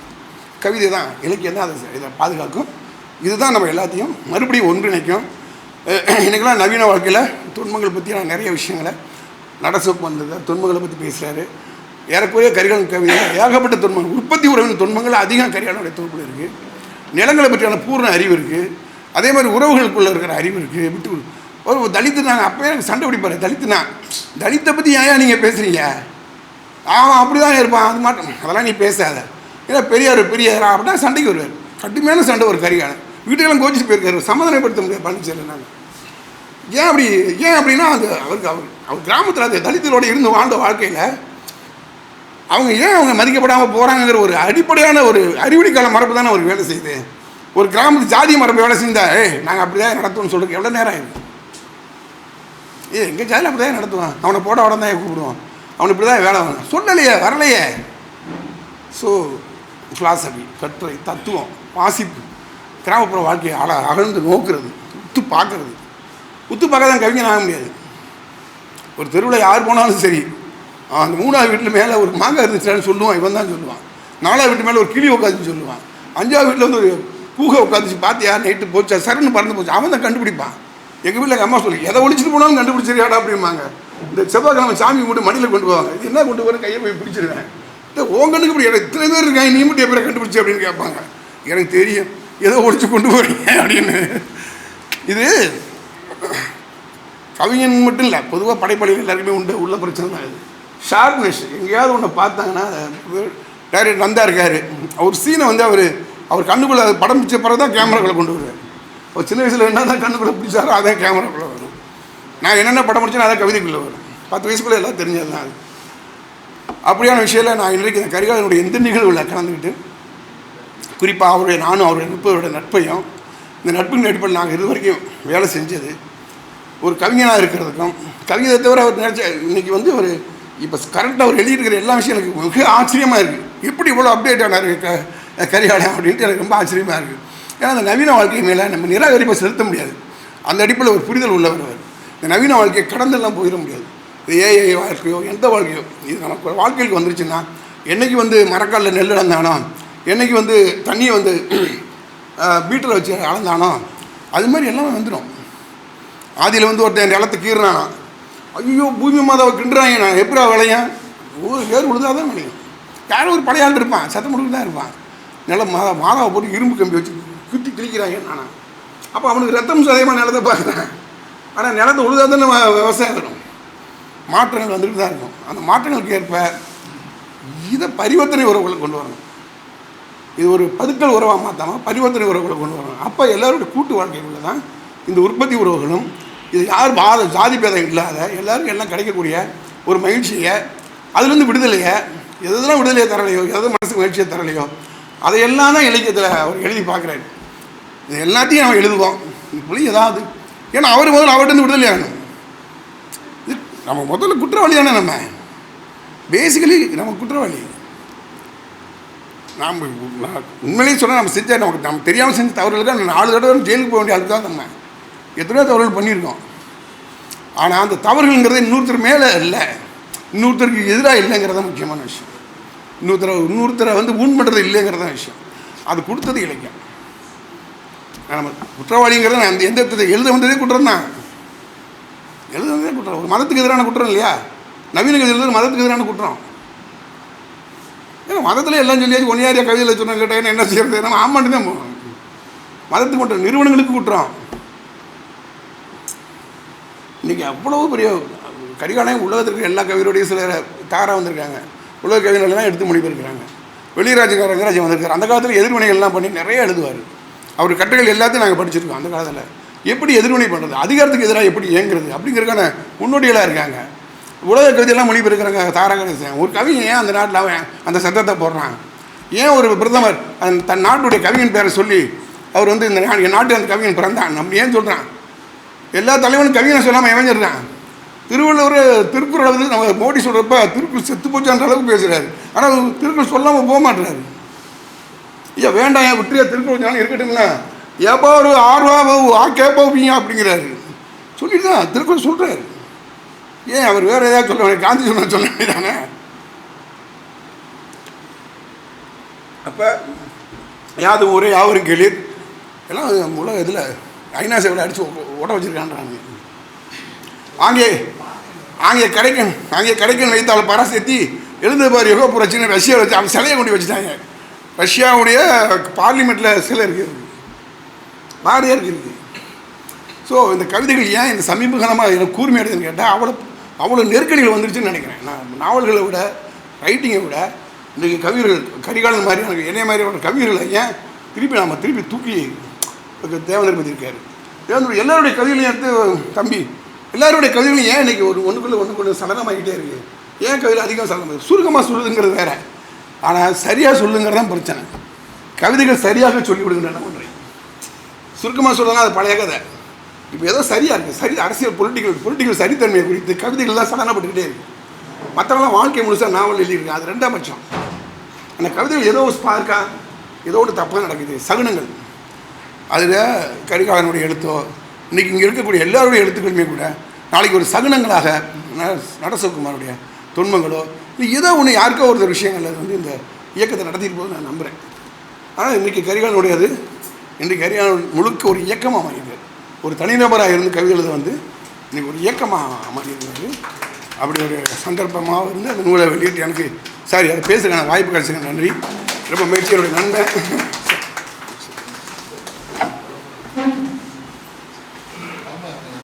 கவிதை தான் இலக்கியம் தான் அதை இதை பாதுகாக்கும். இதுதான் நம்ம எல்லாத்தையும் மறுபடியும் ஒன்றிணைக்கும். அஹ் நவீன வாழ்க்கையில் துன்பங்கள் பற்றியான நிறைய விஷயங்களை நடசுக்கு வந்தது துன்பங்களை பற்றி பேசுகிறாரு ஏறக்குறைய கரிகாலன் கவிதை ஏகப்பட்ட துன்பங்கள் உற்பத்தி உறவின் துன்பங்கள் அதிகம் கரிகாலனுடைய தொகுப்பில் இருக்குது நிலங்களை பற்றியான பூர்ண அறிவு இருக்குது அதே மாதிரி உறவுகளுக்குள்ளே இருக்கிற அறிவு இருக்குது விட்டு ஒரு தலித்து நாங்கள் அப்போயே எனக்கு சண்டை பிடிப்பாரு. தலித்துனா தலித்தை பற்றி ஏன் நீங்கள் பேசுகிறீங்க அவன் அப்படி தான் இருப்பான். அது மாட்டோம் அதெல்லாம் நீ பேசாத. ஏன்னா பெரியார் பெரியார் அப்படின்னா சண்டைக்கு வருவார். கட்டுமையான சண்டை ஒரு கரிகாலம் வீட்டுக்கெல்லாம் கோச்சிட்டு போயிருக்காரு. சமாதானப்படுத்த முடியாது பழனிசாமி நாங்கள் ஏன் அப்படி ஏன் அப்படின்னா அது அவருக்கு அவர் அவர் கிராமத்தில் அந்த தலித்தரோடு இருந்து வாழ்ந்த வாழ்க்கையில் அவங்க ஏன் அவங்க மதிக்கப்படாமல் போகிறாங்கிற ஒரு அடிப்படையான ஒரு அறிவடிக்கால மரபு தானே ஒரு வேலை செய்யுது. ஒரு கிராமத்து ஜாதி மரபு வேலை செஞ்சா ஏ நாங்கள் அப்படி தான் நடத்துவோம்னு சொல்லுங்க எவ்வளோ நேரம் ஆயிடுது? ஏ எங்கள் ஜாதியில் அப்படி தான் நடத்துவான். அவனை போட உடனே தான் கூப்பிடுவான். அவனை இப்படி தான் வேலை வாங்க சொல்லலையே வரலையே. ஸோ ஃபிலாசபி கற்றை தத்துவம் வாசிப்பு கிராமப்புற வாழ்க்கையை அழ அகழ்ந்து நோக்குறது உத்து பார்க்கறது. உத்து பார்க்க தான் கவிஞன் ஆக முடியாது. ஒரு தெருவில் யார் போனாலும் சரி அந்த மூணாவது வீட்டில் மேலே ஒரு மாங்காய் இருந்துச்சுன்னு சொல்லுவான் இவன் தான் சொல்லுவான். நாலாவது வீட்டு மேலே ஒரு கிளி உட்காந்துன்னு சொல்லுவான். அஞ்சாவது வீட்டில் வந்து ஒரு பூகை உட்காந்துச்சு பார்த்தியா நைட்டு போச்சா சருன்னு பறந்து போச்சு அவன் தான் கண்டுபிடிப்பான். எங்கள் வீட்டில் எங்கள் அம்மா சொல்லி எதை ஒழிச்சிட்டு போனாலும் கண்டுபிடிச்சிருக்காடா அப்படிம்பாங்க. இந்த செவ்வாய்க்கிழமை சாமி கும்பிட்டு மடியில் கொண்டு போவாங்க. இது என்ன கொண்டு போகிற கையை போய் பிடிச்சிருவேன். இல்லை உன் கண்ணுக்கு இப்படி எனக்கு இத்தனை பேர் இருக்காங்க நீ மட்டும் எப்படி கண்டுபிடிச்சி அப்படின்னு கேட்பாங்க. எனக்கு தெரியும் ஏதோ ஒழிச்சு கொண்டு போறீங்க அப்படின்னு. இது கவிஞன் மட்டும் இல்லை பொதுவாக படைப்பாளிகள் எல்லாருக்குமே உண்டு உள்ள பிரச்சனை தான் இது. ஷார்ப்னஸ் எங்கேயாவது ஒன்று பார்த்தாங்கன்னா டைரக்டர் நந்தா இருக்கார். அவர் சீனை வந்து அவர் அவர் கண்ணுக்குள்ளே படம் பிடிச்ச பிறகு தான் கேமராக்குள்ளே கொண்டு வருவார். அவர் சின்ன வயசில் என்ன தான் கண்ணுக்குள்ளே பிடிச்சாரோ அதான் கேமராக்குள்ளே வரும். நான் என்னென்ன படம் பிடிச்சேன் அதான் கவிதைக்குள்ளே வரும். பத்து வயசுக்குள்ளே எல்லாம் தெரிஞ்சது தான் அது. அப்படியான விஷயத்தில் நான் இன்றைக்கு இந்த கரிகாலனுடைய எந்த நிகழ்வில் கலந்துக்கிட்டு குறிப்பாக அவருடைய நானும் அவருடைய நட்புடைய நட்பையும் இந்த நட்பின் அடிப்படையில் நாங்கள் இது வரைக்கும் வேலை செஞ்சது. ஒரு கவிஞனாக இருக்கிறதுக்கும் கவிதை தவிர அவர் நினச்ச இன்றைக்கி வந்து ஒரு இப்போ கரெக்டாக அவர் எழுதியிருக்கிற எல்லா விஷயம் எனக்கு மிக ஆச்சரியமாக இருக்குது எப்படி இவ்வளோ அப்டேட் ஆனார் க அப்படின்ட்டு எனக்கு ரொம்ப ஆச்சரியமாக இருக்குது ஏன்னா அந்த நவீன வாழ்க்கை மேலே நம்ம நிராகரிப்பை செலுத்த முடியாது. அந்த அடிப்படையில் ஒரு புரிதல் உள்ளவர் அவர். இந்த நவீன வாழ்க்கையை கடந்தெல்லாம் போயிட முடியாது. இது ஏஐ வாழ்க்கையோ எந்த வாழ்க்கையோ. இது நமக்கு வாழ்க்கைக்கு வந்துருச்சுன்னா என்னைக்கு வந்து மரக்காலில் நெல் இழந்தானோ என்னைக்கு வந்து தண்ணியை வந்து பீட்டில் வச்சு அளந்தானோ அது மாதிரி எல்லாமே வந்துடும் ஆதியில் வந்து ஒருத்தன் நிலத்தை கீறினானா ஐயோ பூமி மாதாவை கிண்டுறாங்க. நான் எப்படா விளையும் ஒரு ஏர் விழுந்தாதான் தான் விளையும். யாரும் ஒரு பழைய இருப்பான். சத்தம் முடிவு தான் இருப்பான். நிலம் மாதா மாதாவை போட்டு இரும்பு கம்பி வச்சு குத்தி கிழிக்கிறாங்க நானா. அப்போ அவனுக்கு ரத்தம் சதயமாக நிலத்தை பார்க்குறேன். ஆனால் நிலத்தை உழுதா தானே விவசாயம் வரும். மாற்றங்கள் வந்துட்டு தான் இருக்கும். அந்த மாற்றங்களுக்கு ஏற்ப இதை பரிவர்த்தனை உறவுகளை கொண்டு வரணும். இது ஒரு பதுக்கல் உறவாக மாற்றாமல் பரிவர்த்தனை உறவுகளை கொண்டு வரணும். அப்போ எல்லாருடைய கூட்டு வாழ்க்கைக்குள்ள தான் இந்த உற்பத்தி உறவுகளும் இது யார் பாத ஜாதி பேதம் இல்லாத எல்லாருக்கும் எல்லாம் கிடைக்கக்கூடிய ஒரு மகிழ்ச்சியை அதுலேருந்து விடுதலையை எதெல்லாம் விடுதலையை தரலையோ எது மனசுக்கு மகிழ்ச்சியை தரலையோ அதையெல்லாம் தான் இலக்கியத்தில் அவர் எழுதி பார்க்குறாரு. இது எல்லாத்தையும் நம்ம எழுதுவோம். இப்படி ஏதாவது. ஏன்னா அவர் முதல்ல அவர்கிட்ட விடுதலை ஆகணும். இது நம்ம முதல்ல குற்றவாளி தானே நம்ம. பேசிக்கலி நம்ம குற்றவாளி. நாம் உண்மையிலேயே சொன்னால் நம்ம செஞ்சால் நமக்கு நம்ம தெரியாமல் செஞ்ச தவறுகளுக்கு அந்த நாலு தடவை ஜெயிலுக்கு போக வேண்டிய ஆளுக்கு தான் நம்ம. எத்தனையோ தவறுகள் பண்ணியிருக்கோம். ஆனால் அந்த தவறுகள்ங்கிறது இன்னொருத்தர் மேலே இல்லை. இன்னொருத்தருக்கு எதிராக இல்லைங்கிறது தான் முக்கியமான விஷயம். இன்னொருத்தரை இன்னொருத்தரை வந்து ஊன் பண்ணுறது இல்லைங்கிறது தான் விஷயம். அது கொடுத்தது இலக்கியம். நம்ம குற்றவாளிங்கிறத நான் அந்த எந்த இடத்துல எழுத வந்ததே குற்றம் தான். எழுத வந்ததே குற்றம். ஒரு மதத்துக்கு எதிரான குற்றம் இல்லையா? நவீன கதையில் மதத்துக்கு எதிரான குற்றம். ஏன்னா மதத்தில் எல்லாம் சொல்லியாச்சு ஒன்னியாரியா கவிதையில் சொன்ன கேட்டேன் என்ன செய்யறது? நம்ம ஆமாண்டு தான் போகணும். மதத்துக்கு குற்றம் நிறுவனங்களுக்கு குற்றம். இன்றைக்கி அவ்வளவு பெரிய கரிகாலையும் உலகத்திற்கு எல்லா கவிதையோடையும் சில தாராக வந்திருக்காங்க. உலக கவிஞர்கள்லாம் எடுத்து மொழிபெயர்க்கிறாங்க. வெளிராஜ ரங்கராஜன் வந்திருக்கார். அந்த காலத்தில் எதிர்வினைகள்லாம் பண்ணி நிறைய எழுதுவார். அவர் கட்டுகள் எல்லாத்தையும் நாங்கள் படிச்சிருக்கோம் அந்த காலத்தில். எப்படி எதிர்வினை பண்ணுறது அதிகாரத்துக்கு எதிராக எப்படி இயங்குறது? அப்படிங்கிறதுக்கான முன்னோடிகளாக இருக்காங்க. உலக கவிதையெல்லாம் மொழிபெயர்க்கிறாங்க தாரகரசன் ஒரு கவிஞன் ஏன் அந்த நாட்டில் அவன் அந்த சத்தத்தை போடுறான்? ஏன் ஒரு பிரதமர் அந்த தன் நாட்டுடைய கவிஞன் பேரை சொல்லி அவர் வந்து இந்த நாட்டு அந்த கவிஞன் பிறந்தான்? நம்ம ஏன் சொல்கிறான் எல்லா தலைவனும் கவிஞனை சொல்லாமல் இவஞ்சிடுறான் திருவள்ளுவர் திருக்குறளை வந்து நம்ம மோடி சொல்கிறப்ப திருக்குறள் செத்து போச்சுன்ற அளவுக்கு பேசுகிறாரு ஆனால் திருக்குறள் சொல்லாமல் போக மாட்டுறாரு. ஐயா வேண்டாம் ஏன் விட்டுறியா திருக்குறள் ஞானம் இருக்கட்டுங்களா? ஏப்பா ஒரு ஆர்வா ஆ கேப்பா அப்படிங்கிறாரு. சொல்லிட்டு தான் திருக்குறள் சொல்கிறாரு ஏன் அவர் வேறு ஏதாவது சொல்ல காந்தி சொன்ன சொல்ல வேண்டியதானே? அப்போ யாது ஒரே யாவரும் கேளீர். எல்லாம் உலக இதில் ஐநா சேவையில் அடித்து ஓட வச்சுருக்கான்றாங்க. ஆங்கே ஆங்கே கிடைக்கும் ஆங்கே கிடைக்கும் வைத்தால் பராசக்தி எழுந்து பாரு யுக புரட்சின்னு ரஷ்யா வச்சு அவங்க சிலையை கொண்டு வச்சுட்டாங்க. ரஷ்யாவுடைய பார்லிமெண்ட்டில் சிலை இருக்குது பாரதியார் இருக்குது ஸோ இந்த கவிதைகள் ஏன் இந்த சமீபகாலமாக எனக்கு கூர்மை அடையுதுன்னு கேட்டால் அவ்வளோ அவ்வளோ நெருக்கடிகள் வந்துருச்சுன்னு நினைக்கிறேன். நான் நாவல்களை விட ரைட்டிங்கை விட இன்றைக்கி கவிஞர்கள் கரிகாலன் மாதிரி எனக்கு என்னைய மாதிரியான கவிஞர்களை ஏன் திருப்பி நாம் திருப்பி தூக்கி தேவநிர்மதி தேவனர் இருக்காரு. தேவனர் எல்லாருடைய கதைகளையும் எடுத்து தம்பி எல்லாருடைய கதைகளையும் ஏன் இன்னைக்கு ஒரு ஒன்றுக்குள்ளே ஒன்றுக்குள்ளே சலனமாகிட்டே இருக்குது ஏன் கவிதை அதிகம் சலனம் சுருக்கமாக சொல்லுதுங்கிறது வேற. ஆனால் சரியாக சொல்லுங்கிறது தான் பிரச்சனை. கவிதைகள் சரியாக சொல்லிவிடுங்க என்ன பண்ணுறேன் சுருக்கமாக சொல்லலாம் அது பழைய கதை. இப்போ ஏதோ சரியாக இருக்குது சரி அரசியல் பொலிட்டிக்கல் பொலிட்டிக்கல் சரித்தன்மையை குறித்து கவிதைகள் தான் சலனப்பட்டுக்கிட்டே இருக்குது மற்றவங்களாம் வாழ்க்கை முழுசாக நாவல் எழுதியிருக்கேன் அது ரெண்டாம் பட்சம். அந்த கவிதைகள் ஏதோ ஒரு ஸ்பார்க்கா ஏதோ ஒன்று தப்பாக நடக்குது. சகுனங்கள். அதில் கரிகாலனுடைய எழுத்தோ இன்றைக்கி இங்கே இருக்கக்கூடிய எல்லாருடைய எழுத்துக்களுமே கூட நாளைக்கு ஒரு சகுனங்களாக ந- நடசகுமாருடைய துன்பங்களோ இல்லை ஏதோ ஒன்று யாருக்கோ ஒரு விஷயங்கள் அது வந்து இந்த இயக்கத்தை நடத்திட்டு போது நான் நம்புகிறேன் ஆனால் இன்றைக்கி கரிகாலனுடைய அது இன்றைக்கு கரிகாலன் முழுக்க ஒரு இயக்கமாக மாறிடுது ஒரு தனிநபராக இருந்து கவிதை எழுத வந்து இன்றைக்கி ஒரு இயக்கமாக மாறிடுறது அப்படி ஒரு சந்தர்ப்பமாக இருந்து அந்த நூலை வெளியிட்டு எனக்கு சாரி அதை பேசுகிறேன் வாய்ப்பு கிடச்சிருக்கேன் நன்றி. ரொம்ப மகிழ்ச்சியோட நண்பன். Thank you.